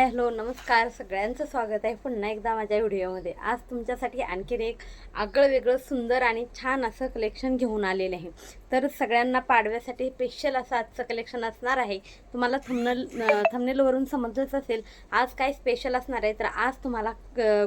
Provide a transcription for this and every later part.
Hi hello नमस्कार. सगळ्यांचं स्वागत आहे पुन्हा एकदा माझ्या व्हिडिओमध्ये. आज तुमच्यासाठी आणखीन एक आगळं वेगळं सुंदर आणि छान असं कलेक्शन घेऊन आलेलं आहे. तर सगळ्यांना पाडव्यासाठी स्पेशल असं आजचं कलेक्शन असणार आहे. तुम्हाला थमनल थमनेलवरून समजलंच असेल आज काय स्पेशल असणार आहे? तर आज तुम्हाला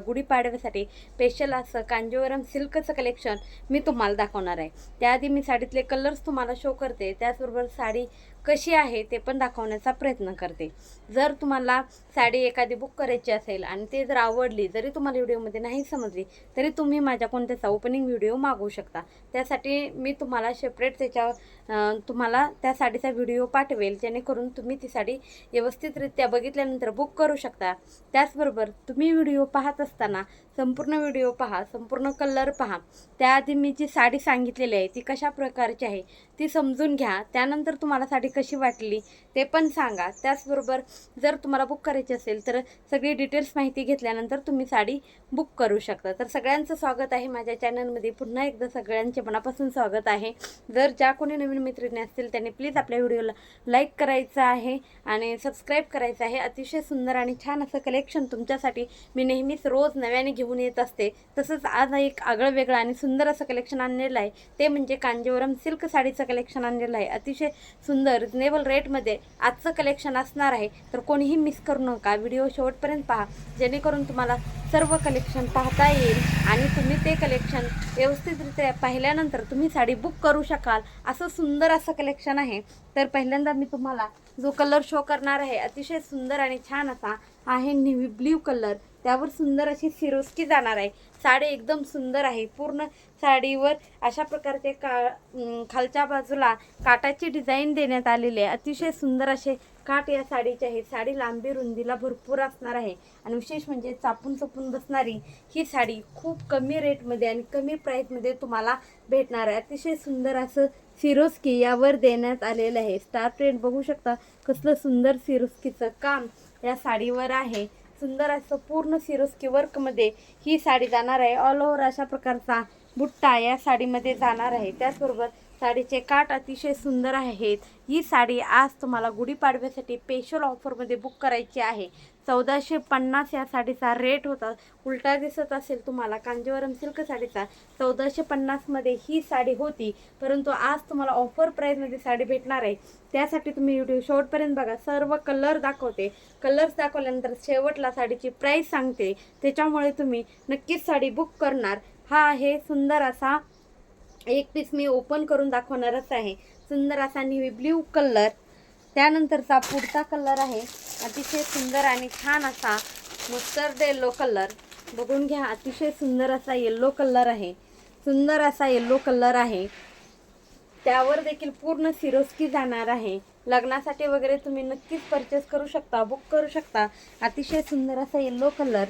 गुढीपाडव्यासाठी स्पेशल असं कांजीवरम सिल्कचं कलेक्शन मी तुम्हाला दाखवणार आहे. त्याआधी मी साडीतले कलर्स तुम्हाला शो करते. त्याचबरोबर साडी कशी आहे ते पण दाखवण्याचा प्रयत्न करते. जर तुम्हाला साडी एखादी बुक करायची असेल आणि ते जर आवडली जरी तुम्हाला व्हिडिओमध्ये नाही समजली तरी तुम्ही माझ्या कोणत्याचा ओपनिंग व्हिडिओ मागवू शकता. त्यासाठी मी तुम्हाला सेपरेट त्याच्या त्याच्यावर तुम्हाला त्या साडीचा व्हिडिओ पाठवेल जेणेकरून तुम्ही ती साडी व्यवस्थितरित्या बघितल्यानंतर बुक करू शकता. त्याचबरोबर तुम्ही व्हिडिओ पाहत असताना संपूर्ण व्हिडिओ पहा संपूर्ण कलर पहा. त्याआधी मी जी साडी सांगितलेली आहे ती कशा प्रकारची आहे ती समजून घ्या. त्यानंतर तुम्हाला साडी कशी वाटली ते पण सांगा. त्याचबरोबर जर तुम्हाला बुक करायची असेल तर सगळी डिटेल्स माहिती घेतल्यानंतर तुम्ही साडी बुक करू शकता. तर सगळ्यांचं स्वागत आहे माझ्या चॅनलमध्ये पुन्हा एकदा सगळ्यांचे मनापासून स्वागत आहे. जर ज्या कोणी नवीन मैत्रिणी असतील त्यांनी प्लीज आपल्या व्हिडिओला लाईक करायचं आहे आणि सबस्क्राईब करायचं आहे. अतिशय सुंदर आणि छान असं कलेक्शन तुमच्यासाठी मी नेहमीच रोज नव्याने घेऊन येत असते. तसंच आज एक आगळं वेगळं आणि सुंदर असं कलेक्शन आणलेलं आहे. ते म्हणजे कांजीवरम सिल्क साडीचं कलेक्शन आणलेलं आहे. अतिशय सुंदर रिजनेबल रेटमध्ये आजचं कलेक्शन असणार आहे. तर कोणीही मिस करू नका. व्हिडिओ शेवटपर्यंत पहा. जेणेकरून तुम्हाला सर्व कलेक्शन पाहता येईल आणि तुम्ही ते कलेक्शन व्यवस्थितरित्या पाहिल्यानंतर तुम्ही साडी बुक करू शकाल. असं सुंदर असं कलेक्शन आहे. तर पहिल्यांदा मी तुम्हाला जो कलर शो करणार आहे अतिशय सुंदर आणि छान असा आहे नेव्ही ब्ल्यू कलर त्यावर सुंदर अशी सिरोस्की जाणार आहे. साडी एकदम सुंदर आहे. पूर्ण साडीवर अशा प्रकारचे का खालच्या बाजूला काटाची डिझाईन देण्यात आलेली आहे. अतिशय सुंदर असे काट या साडीचे आहे साडी लांबी रुंदीला भरपूर असणार आहे. आणि विशेष म्हणजे चापून चपून बसणारी ही साडी खूप कमी रेटमध्ये आणि कमी प्राईसमध्ये तुम्हाला भेटणार आहे. अतिशय सुंदर असं सिरोस्की यावर देण्यात आलेलं आहे. स्टार प्रिंट बघू शकता कसलं सुंदर सिरोस्कीचं काम या साडीवर आहे. सुंदर असं पूर्ण सिरोस्की वर्कमध्ये ही साडी जाणार आहे. ऑल ओव्हर अशा प्रकारचा बुट्टा या साडीमध्ये जाणार आहे. त्याचबरोबर साडीचे काठ अतिशय सुंदर आहेत. ही साडी आज तुम्हाला गुढीपाडव्यासाठी स्पेशल ऑफरमध्ये बुक करायची आहे. चौदाशे पन्नास या साडीचा रेट होता. उलटा दिसत असेल तुम्हाला कांजीवरम सिल्क साडीचा. चौदाशे पन्नासमध्ये ही साडी होती परंतु आज तुम्हाला ऑफर प्राईजमध्ये साडी भेटणार आहे. त्यासाठी तुम्ही यूट्यूब शेवटपर्यंत बघा. सर्व कलर दाखवते. कलर्स दाखवल्यानंतर शेवटला साडीची प्राईस सांगते. त्याच्यामुळे तुम्ही नक्कीच साडी बुक करणार. हा आहे सुंदर असा एक पीस मी ओपन करून दाखवणारच आहे. सुंदर असा नेव्ही ब्ल्यू कलर त्यानंतरचा पुढचा कलर आहे. अतिशय सुंदर आणि छान असा मस्टर्ड येल्लो कलर बघून घ्या अतिशय सुंदर असा येल्लो कलर आहे. सुंदर असा येल्लो कलर आहे. त्यावर देखील पूर्ण सिरोस्की जाणार आहे. लग्नासाठी वगैरे तुम्ही नक्कीच परचेस करू शकता बुक करू शकता. अतिशय सुंदर असा येल्लो कलर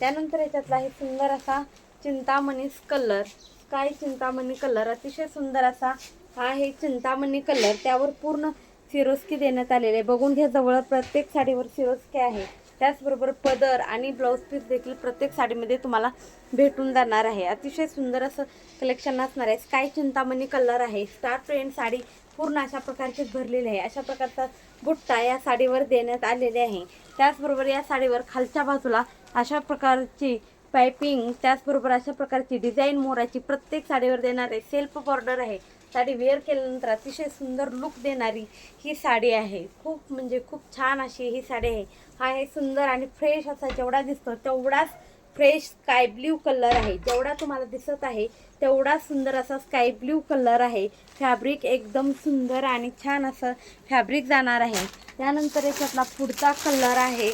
त्यानंतर याच्यातला आहे सुंदर असा चिंतामणीस कलर काय चिंतामणी कलर अतिशय सुंदर असा हा आहे चिंतामणी कलर त्यावर पूर्ण सिरोस्की देण्यात आलेले आहे. बघून घ्या जवळ प्रत्येक साडीवर सिरोस्की आहे. त्याचबरोबर पदर आणि ब्लाऊज पीस देखील प्रत्येक साडीमध्ये तुम्हाला भेटून जाणार आहे. अतिशय सुंदर असं कलेक्शन असणार आहे. स्काय चिंतामणी कलर आहे. स्टार प्रिंट साडी पूर्ण अशा प्रकारचीच भरलेली आहे. अशा प्रकारचा बुट्टा या साडीवर देण्यात आलेले आहे. त्याचबरोबर या साडीवर खालच्या बाजूला अशा प्रकारची पायपिंग त्याचबरोबर अशा प्रकारची डिझाईन मोराची प्रत्येक साडीवर देणार आहे. सेल्फ बॉर्डर आहे. साडी वेअर केल्यानंतर अतिशय सुंदर लुक देणारी ही साडी आहे. खूप म्हणजे खूप छान अशी ही साडी आहे. हा हे सुंदर आणि फ्रेश असा जेवढा दिसतो तेवढाच फ्रेश स्काय ब्ल्यू कलर आहे. जेवढा तुम्हाला दिसत आहे तेवढा सुंदर असा स्काय ब्ल्यू कलर आहे. फॅब्रिक एकदम सुंदर आणि छान असं फॅब्रिक जाणार आहे. त्यानंतर याच्यातला पुढचा कलर आहे.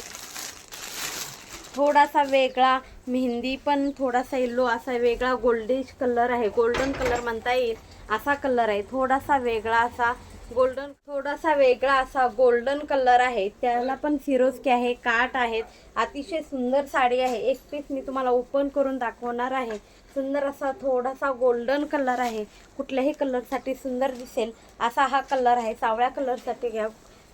थोडासा वेगळा मेहंदी पण थोडासा येल्लो असा वेगळा गोल्डिश कलर आहे. गोल्डन कलर म्हणता येईल. असा कलर आहे. थोडासा वेगळा असा गोल्डन थोडासा वेगळा असा गोल्डन कलर आहे. त्याला पण सिरोजकी आहे काट आहेत. अतिशय सुंदर साडी आहे. एक पीस मी तुम्हाला ओपन करून दाखवणार आहे. सुंदर असा थोडासा गोल्डन कलर आहे. कुठल्याही कलरसाठी सुंदर दिसेल. असा हा कलर आहे. सावळ्या कलरसाठी घ्या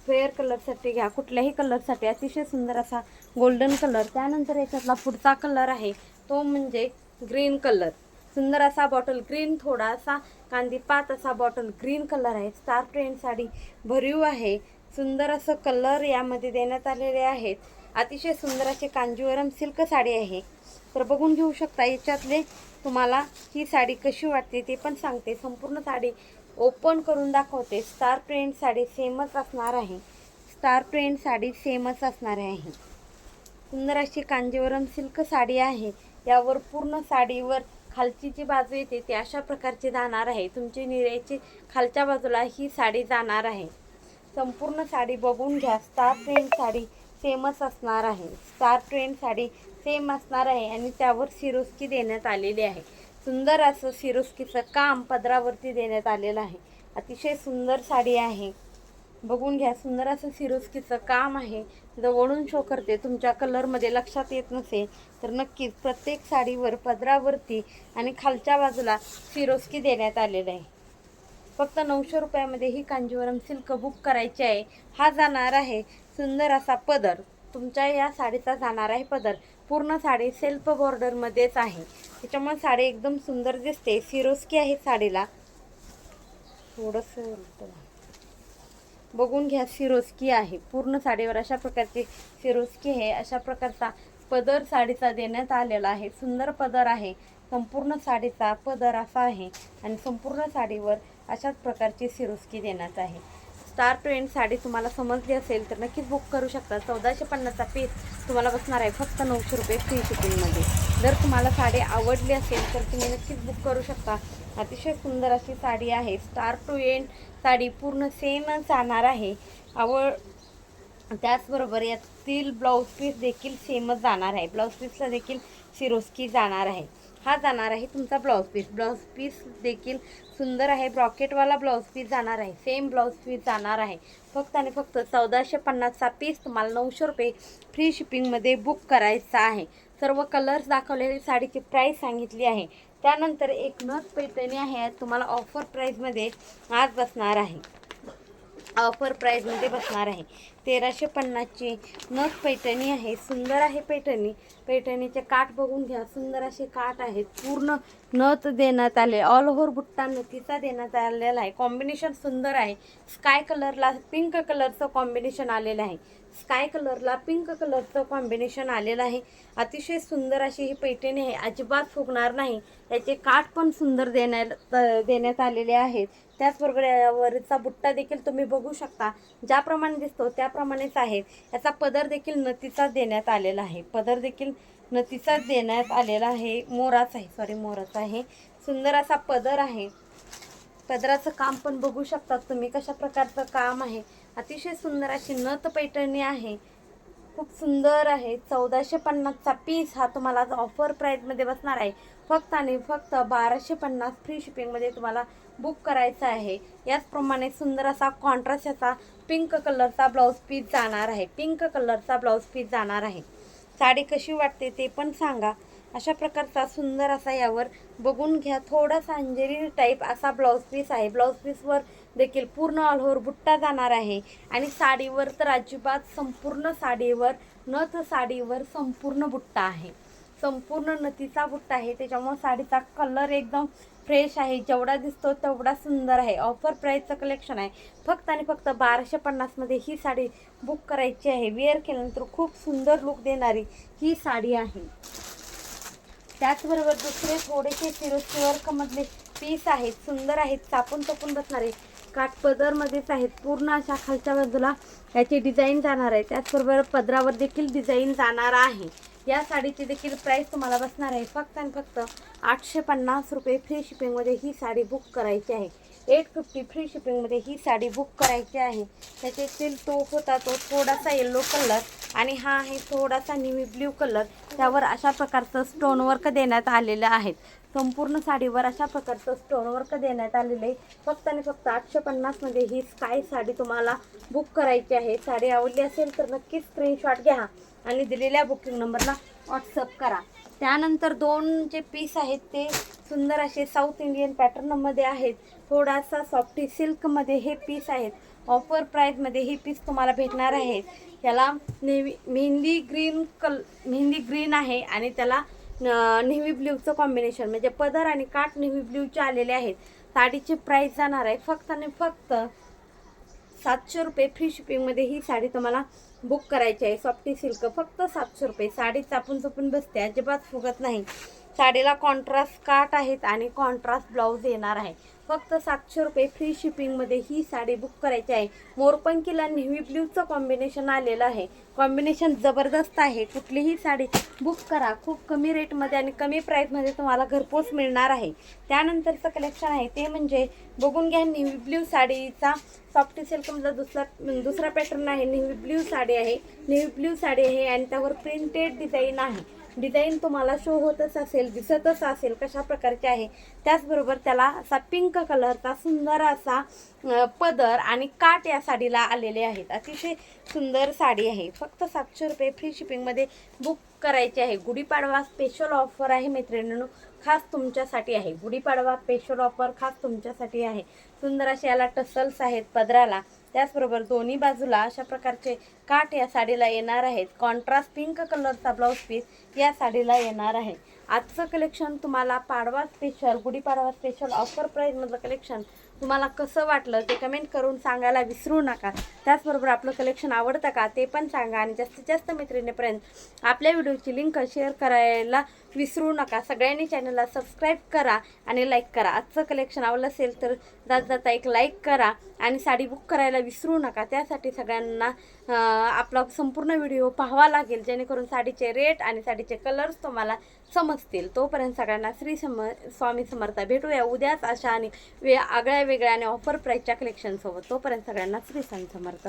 फेअर कलरसाठी घ्या कुठल्याही कलरसाठी अतिशय सुंदर असा गोल्डन कलर. त्यानंतर याच्यातला पुढचा कलर आहे. तो म्हणजे ग्रीन कलर सुंदर असा बॉटल ग्रीन थोडासा कांदी पात असा बॉटल ग्रीन कलर आहे. स्टार प्रिंट साडी भरीव आहे. सुंदर असं कलर यामध्ये देण्यात आलेले आहेत. अतिशय सुंदर अशी कांजीवरम सिल्क साडी आहे. तर बघून घेऊ शकता याच्यातले तुम्हाला ही साडी कशी वाटते ते पण सांगते. संपूर्ण साडी ओपन करून दाखवते. स्टार प्रिंट साडी सेमच असणार आहे. स्टार प्रिंट साडी सेमच असणार आहे. सुंदर अशी कांजीवरम सिल्क साडी आहे. यावर पूर्ण साडीवर खालची जी बाजू येते ती अशा प्रकारची जाणार आहे. तुमची निऱ्याची खालच्या बाजूला ही साडी जाणार आहे. संपूर्ण साडी बघून घ्या. स्टार प्रिंट साडी सेमच असणार आहे. स्टार प्रिंट साडी सेम असणार आहे आणि त्यावर सिरोस्की देण्यात आलेली आहे. सुंदर असं सिरोस्कीचं काम पदरावरती देण्यात आलेलं आहे. अतिशय सुंदर साडी आहे. बघून घ्या सुंदर असं सिरोस्कीचं काम आहे. जवळून शो करते. तुमच्या कलरमध्ये लक्षात येत नसेल तर नक्कीच प्रत्येक साडीवर पदरावरती आणि खालच्या बाजूला सिरोस्की देण्यात आलेलं आहे. फक्त नऊशे रुपयामध्ये ही कांजीवरम सिल्क बुक करायची आहे. हा जाणार आहे सुंदर असा पदर. तुमच्या या साडीचा जाणार आहे पदर. पूर्ण साडी सेल्फ बॉर्डरमध्येच आहे. त्याच्यामुळे साडी एकदम सुंदर दिसते. सिरोस्की आहे साडीला. थोडंसं बघून घ्या सिरोस्की आहे. पूर्ण साडीवर अशा प्रकारची सिरोस्की आहे. अशा प्रकारचा पदर साडीचा देण्यात आलेला आहे. सुंदर पदर आहे. संपूर्ण साडीचा पदर असा आहे आणि संपूर्ण साडीवर अशाच प्रकारची सिरोस्की देण्यात आहे. स्टार ट्रेंड साडी तुम्हाला समजली असेल तर नक्कीच बुक करू शकता. चौदाशे पन्नासचा पीस तुम्हाला बसणार आहे फक्त नऊशे रुपये फ्री शिपिंगमध्ये जर तुम्हाला साडी आवडली असेल तर तुम्ही नक्कीच बुक करू शकता. अतिशय सुंदर अशी साडी आहे. स्टार टू एंड साडी पूर्ण सेमच जाणार आहे. आवड त्याचबरोबर यातील ब्लाऊज पीस देखील सेमच जाणार आहे. ब्लाऊज पीसला देखील सिरोस्की जाणार आहे. हा जाणार आहे तुमचा ब्लाऊज पीस. ब्लाऊज पीस देखील सुंदर आहे. ब्रॉकेटवाला ब्लाऊज पीस जाणार आहे. सेम ब्लाऊज पीस जाणार आहे. फक्त आणि फक्त चौदाशे पन्नासचा पीस तुम्हाला नऊशे रुपये फ्री शिपिंगमध्ये बुक करायचा आहे. सर्व कलर्स दाखवलेली साडीची प्राईस सांगितली आहे. त्यानंतर एक नथ पैठणी आहे. तुम्हाला ऑफर प्राईजमध्ये आज बसणार आहे. ऑफर प्राईजमध्ये बसणार आहे. तेराशे पन्नासची नथ पैठणी आहे. सुंदर आहे पैठणी. पैठणीचे काठ बघून घ्या. सुंदर असे काठ आहेत. पूर्ण नथ देण्यात आले. ऑल ओव्हर बुट्टा नथीचा देण्यात आलेला आहे. कॉम्बिनेशन सुंदर आहे. स्काय कलरला पिंक कलरचं कॉम्बिनेशन आलेलं आहे. स्काय कलरला पिंक कलरचं कॉम्बिनेशन आलेलं आहे. अतिशय सुंदर अशी ही पैठणी आहे. अजिबात फुगणार नाही. याचे काठ पण सुंदर देण्यात देण्यात आलेले आहेत. त्याचबरोबर यावरचा बुट्टा देखील तुम्ही बघू शकता. ज्याप्रमाणे दिसतो त्याप्रमाणेच आहे. याचा पदर देखील नतीचा देण्यात आलेला आहे. पदर देखील नतीचा देण्यात आलेला आहे. मोराचा आहे. सॉरी मोराचा आहे. सुंदर असा पदर आहे. पदराचं काम पण बघू शकता तुम्ही कशा प्रकारचं काम आहे. अतिशय सुंदर अशी नथ पैठणी आहे. खूप सुंदर आहे. चौदाशे पन्नासचा पीस हा तुम्हाला ऑफर प्राईजमध्ये बसणार आहे. फक्त आणि फक्त बाराशे पन्नास फ्री शिपिंगमध्ये तुम्हाला बुक करायचा आहे. याचप्रमाणे सुंदर असा कॉन्ट्रास्ट याचा पिंक कलरचा ब्लाऊज पीस जाणार आहे. पिंक कलरचा ब्लाऊज पीस जाणार आहे. साडी कशी वाटते ते पण सांगा. अशा प्रकारचा सुंदर असा यावर बघून घ्या. थोडासा अंजेरी टाईप असा ब्लाऊज पीस आहे. ब्लाऊज पीसवर देखील पूर्ण ऑलओव्हर बुट्टा जाणार आहे. आणि साडीवर तर अजिबात संपूर्ण साडीवर नथ साडीवर संपूर्ण बुट्टा आहे. संपूर्ण नथीचा बुट्टा आहे. त्याच्यामुळे साडीचा कलर एकदम फ्रेश आहे. जेवढा दिसतो तेवढा सुंदर आहे. ऑफर प्राईजचं कलेक्शन आहे. फक्त आणि फक्त बाराशे पन्नासमध्ये ही साडी बुक करायची आहे. वेअर केल्यानंतर खूप सुंदर लुक देणारी ही साडी आहे. त्याचबरोबर दुसरे थोडेसे सिरोस्की वर्कमधले पीस आहेत. सुंदर आहेत. चापून चपून बसणारे काठपदरमध्येच आहेत. पूर्ण अशा खालच्या बाजूला याची डिझाईन जाणार आहे. त्याचबरोबर पदरावर देखील डिझाईन जाणार आहे. या साडीची देखील प्राईस तुम्हाला बसणार आहे. फक्त आणि फक्त आठशे पन्नास रुपये फ्री शिपिंगमध्ये ही साडी बुक करायची आहे. एट फिफ्टी फ्री शिपिंगमध्ये ही साडी बुक करायची आहे. त्याच्यातील तो होता तो थोडासा येल्लो कलर आणि हा आहे थोडासा निमी ब्ल्यू कलर त्यावर अशा प्रकारचं स्टोनवर्क देण्यात आलेलं आहे. संपूर्ण साडीवर अशा प्रकारचं स्टोनवर्क देण्यात आलेलं आहे? फक्त आणि फक्त आठशे पन्नासमध्ये ही स्काय साडी तुम्हाला बुक करायची आहे. साडी आवडली असेल तर नक्कीच स्क्रीनशॉट घ्या आणि दिलेल्या बुकिंग नंबरला व्हॉट्सअप करा. त्यानंतर दोन जे पीस आहेत ते सुंदर असे साऊथ इंडियन पॅटर्नमध्ये आहेत. थोडासा सॉफ्टी सिल्कमध्ये हे पीस आहेत. ऑफर प्राईजमध्ये हे पीस तुम्हाला भेटणार आहेत. याला नेहमी मेहंदी ग्रीन कल मेहंदी ग्रीन आहे आणि त्याला नेव्ही ब्ल्यूचं कॉम्बिनेशन म्हणजे पदर आणि काठ नेव्ही ब्ल्यूचे आलेले आहेत. साडीची प्राईस जाणार आहे फक्त आणि फक्त सातशे रुपये. फ्री शिपिंगमध्ये ही साडी तुम्हाला बुक करायची आहे. सॉफ्टी सिल्क फक्त सातशे रुपये. साडी चापून चपून बसते. अजिबात फुगत नाही. साडीला कॉन्ट्रास्ट काट आहेत आणि कॉन्ट्रास्ट ब्लाऊज येणार आहे. फक्त सातशे रुपये फ्री शिपिंगमध्ये ही साडी बुक करायची आहे. मोरपंकीला नेव्ही ब्ल्यूचं कॉम्बिनेशन आलेलं आहे. कॉम्बिनेशन जबरदस्त आहे. कुठलीही साडी बुक करा. खूप कमी रेटमध्ये आणि कमी प्राईसमध्ये तुम्हाला घरपोच मिळणार आहे. त्यानंतरचं कलेक्शन आहे. ते म्हणजे बघून घ्या नेव्ही ब्ल्यू साडीचा सॉफ्टी सिल्कमधला दुसरा दुसरा पॅटर्न आहे. नेव्ही ब्ल्यू साडी आहे. नेव्ही ब्ल्यू साडी आहे आणि त्यावर प्रिंटेड डिझाईन आहे. डिझाईन तुम्हाला शो होतच असेल दिसतच असेल कशा प्रकारचे आहे त्याचबरोबर त्याला असा पिंक कलरचा सुंदर असा पदर आणि काट या साडीला आलेले आहेत. अतिशय सुंदर साडी आहे. फक्त सातशे रुपये फ्री शिपिंगमध्ये बुक करायची आहे. गुढीपाडवा स्पेशल ऑफर आहे मैत्रिणींनो. खास तुमच्यासाठी आहे. गुढीपाडवा स्पेशल ऑफर खास तुमच्यासाठी आहे. सुंदर असे याला टसल्स आहेत पदराला. त्याचबरोबर दोन्ही बाजूला अशा प्रकारचे काठ या साडीला येणार आहेत. कॉन्ट्रास्ट पिंक कलरचा ब्लाऊज पीस या साडीला येणार आहे. आजचं कलेक्शन तुम्हाला Padwa special Gudi Padwa special offer प्राईजमधलं collection तुम्हाला कसं वाटलं ते कमेंट करून सांगायला विसरू नका. त्याचबरोबर आपलं कलेक्शन आवडतं का ते पण सांगा आणि जास्तीत जास्त मैत्रिणीपर्यंत आपल्या व्हिडिओची लिंक शेअर करायला विसरू नका. सगळ्यांनी चॅनलला सबस्क्राईब करा आणि लाईक करा. आजचं कलेक्शन आवडलं असेल तर जात जाता एक लाईक करा आणि साडी बुक करायला विसरू नका. त्यासाठी सगळ्यांना आपला संपूर्ण व्हिडिओ पाहावा लागेल जेणेकरून साडीचे रेट आणि साडीचे कलर्स तुम्हाला समजतील. तोपर्यंत सगळ्यांना श्री सम स्वामी समर्थ भेटूया उद्याच अशा आणि वे आगळ्या वेगळ्या आणि ऑफर प्राईजच्या कलेक्शनसोबत तोपर्यंत सगळ्यांना श्री स्वामी समर्थ.